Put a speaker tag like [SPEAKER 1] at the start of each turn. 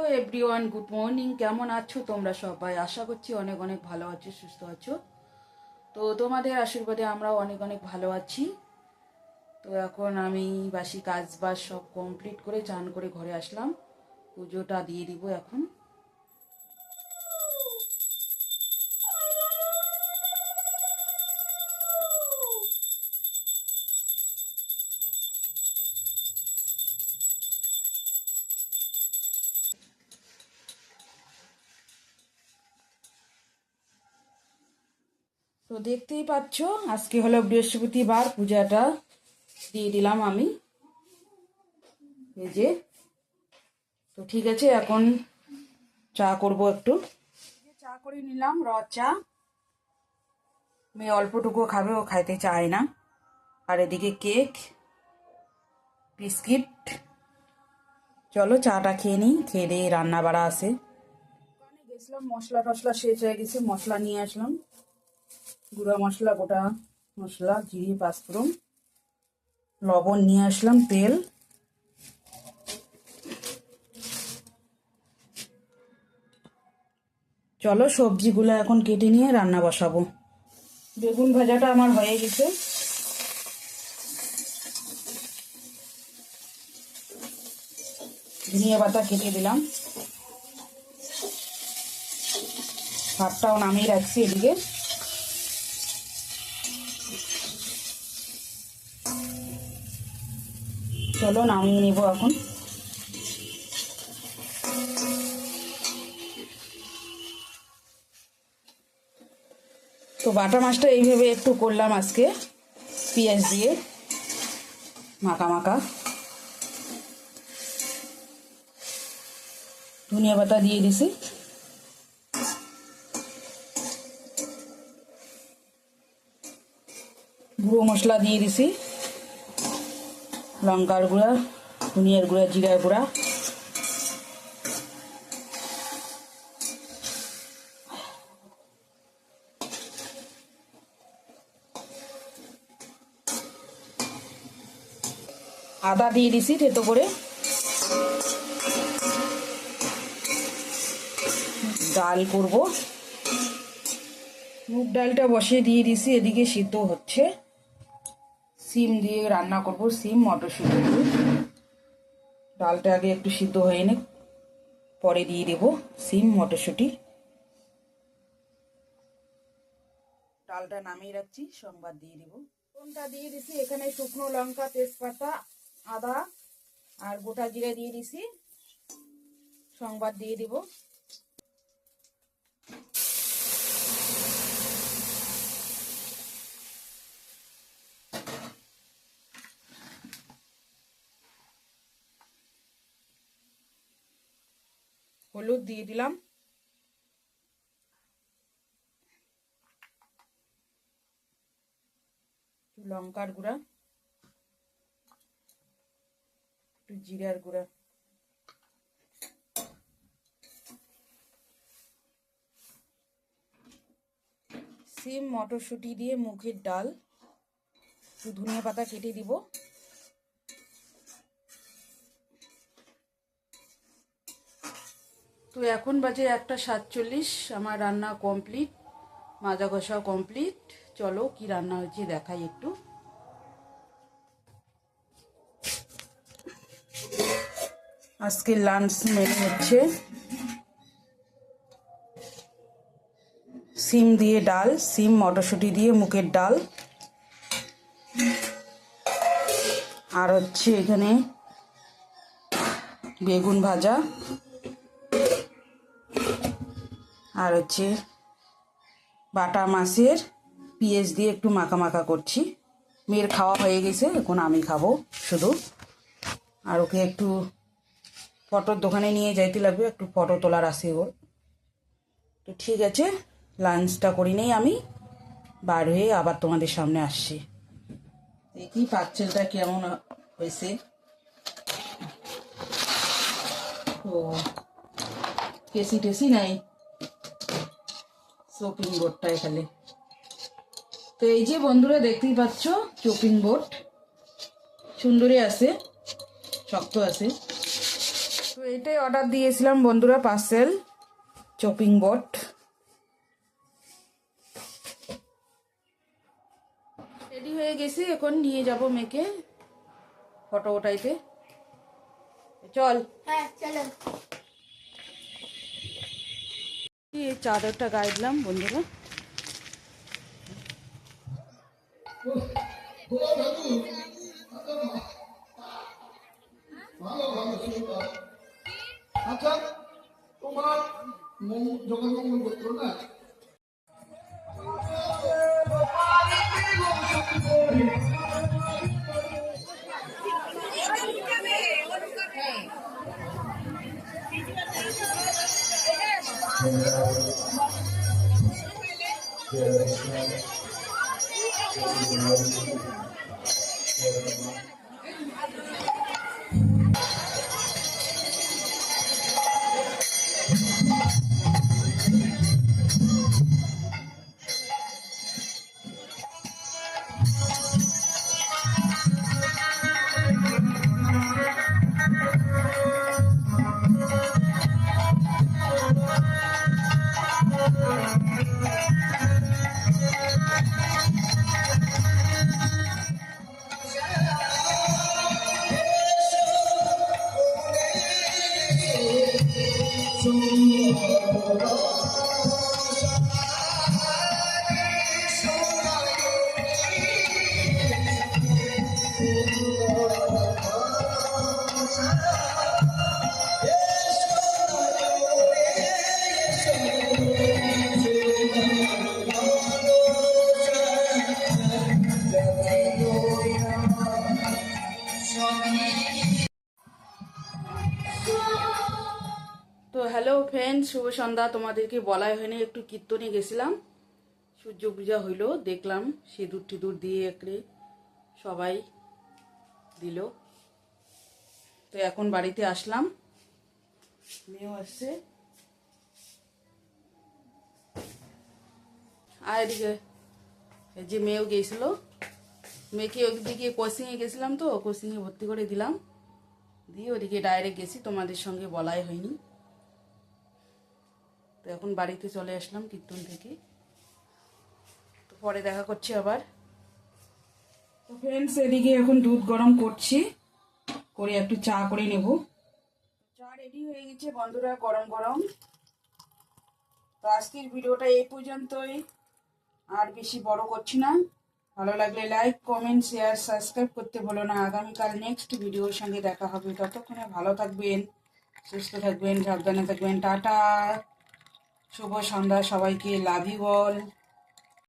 [SPEAKER 1] Hello everyone, good morning. কেমন আছো তোমরা সবাই? আশা করছি অনেক অনেক ভালো আছো, সুস্থ আছো। তো তোমাদের আশীর্বাদে আমরা অনেক অনেক ভালো আছি। তো এখন আমি বাসি কাজ বাজ সব কমপ্লিট করে চান করে ঘরে আসলাম। পুজোটা দিয়ে দিব এখন। তো দেখতেই পাচ্ছ, আজকে হলো বৃহস্পতিবার, পূজাটা দিয়ে দিলাম আমি। এই যে, তো ঠিক আছে, এখন চা করব একটু। চা করে নিলাম, র চা। মেয়ে অল্পটুকু খাবে, ও খাইতে চায় না। আর এদিকে কেক, বিস্কিট। চলো চাটা খেয়ে নিই, খেয়ে দিয়ে রান্না বাড়া দোকানে গেছিলাম মশলা টশলা শেষ হয়ে গেছে, মশলা নিয়ে আসলাম। গুঁড়া মশলা, গোটা মশলা, জিরে, পাঁচফোড়ন, লবণ নিয়ে আসলাম, তেল। চলো সবজিগুলো এখন কেটে নিয়ে রান্না বসাবো। বেগুন ভাজাটা আমার হয়ে গেছে। ধনিয়া পাতা কেটে দিলাম। ভাতটাও নামিয়ে রাখছি এদিকে। চলো, নামিয়ে নেব এখন। তো বাটা মাছটা এইভাবে একটু করলাম আজকে, পেঁয়াজ দিয়ে, মাখা মাখা। ধনিয়া পাতা দিয়ে দিছি। গুঁড়ো মশলা দিয়ে দিছি। লঙ্কার গুঁড়া, ধনিয়ার গুঁড়া, জিরার গুঁড়া। আদা দিয়ে দিছি থেতো করে। ডাল করব। মুগ ডালটা বসিয়ে দিয়ে দিছি, এদিকে সিদ্ধ হচ্ছে। সিম দিয়ে রান্না করব, সিম, মটরশুঁটি। দিয়ে ডালটা আগে একটু সিদ্ধ হয়ে নে পরে দিয়ে দেব সিম, মটরশুঁটি। ডালটা নামিয়ে রাখছি সংবাদ দিয়ে দেব। ফোনটা দিয়ে দিছি, এখানে শুকনো লঙ্কা, তেজপাতা, আদা, আর গোটা জিরে দিয়ে দিছি। সংবাদ দিয়ে দেব। হলুদ দিয়ে দিলাম। লঙ্কার গুঁড়া, একটু জিরার গুঁড়া। সিম মটরশুঁটি দিয়ে মুখের ডাল। একটু ধনিয়া পাতা কেটে দিব। তো এখন বাজে একটা সাতচল্লিশ, আমার রান্না কমপ্লিট মাজা ঘষাও কমপ্লিট চলো কি রান্না হয়েছে দেখাই একটু। আজকে লাঞ্চ মেনু হচ্ছে সিম দিয়ে ডাল, সিম, মটরশুঁটি দিয়ে মুখের ডাল। আর হচ্ছে এখানে বেগুন ভাজা। আর হচ্ছে বাটা মাছের পেঁয়াজ দিয়ে একটু মাখা মাখা করছি। মেয়ের খাওয়া হয়ে গেছে, এখন আমি খাব শুধু। আর ওকে একটু ফটোর দোকানে নিয়ে যাইতে লাগবে, একটু ফটো তোলার আসে ওর। তো ঠিক আছে, লাঞ্চটা করি নেই আমি, বার হয়ে আবার তোমাদের সামনে আসছি। দেখি পাচ্ছেলটা কেমন হয়েছে। তো কেসি টেসি নাই? চপিং বোর্ডটা এখানে। তো এই যে বন্ধুরা দেখতেই পাচ্ছ চপিং বোর্ড। সুন্দরী আছে, শক্ত আছে। তো এইটাই অর্ডার দিয়েছিলাম বন্ধুরা পার্সেল চপিং বোর্ড। রেডি হয়ে গেছি, এখন নিয়ে যাব মেয়েকে ফটো ওটাইতে চল।
[SPEAKER 2] হ্যাঁ চলো।
[SPEAKER 1] এই চাদরটা গায়ে দিলাম বন্ধুরা
[SPEAKER 3] আচ্ছা তোমার মঙ্গল জগৎ মঙ্গল গোত্র না
[SPEAKER 1] তো সন্ধ্যা তোমাদেরকে বলাই হয়নি, একটু কীর্তনে গেছিলাম। সূর্য পূজা হইল, দেখলাম সিঁদুর টিঁদুর দিয়ে একড়ে সবাই দিল। তো এখন বাড়িতে আসলাম। মেয়েও আসছে। আর এদিকে যে মেয়েও গিয়েছিল। মেয়েকে ওদিকে কোচিংয়ে গেছিলাম তো কোচিংয়ে ভর্তি করে দিলাম। দিয়ে ওদিকে ডাইরেক্ট গেছি, তোমাদের সঙ্গে বলাই হয়নি। তো এখন বাড়িতে চলে আসলাম কীর্তন থেকে। তো পরে দেখা করছি আবার। তো ফ্রেন্ডস এদিকে এখন দুধ গরম করছি। করে একটু চা করে নেব। চা রেডি হয়ে গেছে বন্ধুরা, গরম গরম। তো আজকের ভিডিওটা এই পর্যন্তই। আর বেশি বড় করছি না। ভালো লাগলে লাইক কমেন্ট শেয়ার সাবস্ক্রাইব করতে বলো না। আগামীকাল নেক্সট ভিডিওর সঙ্গে দেখা হবে। ততক্ষণে ভালো থাকবেন, সুস্থ থাকবেন, সাবধানে থাকবেন। টাটা। শুভ সন্ধ্যা সবাইকে লাভি বল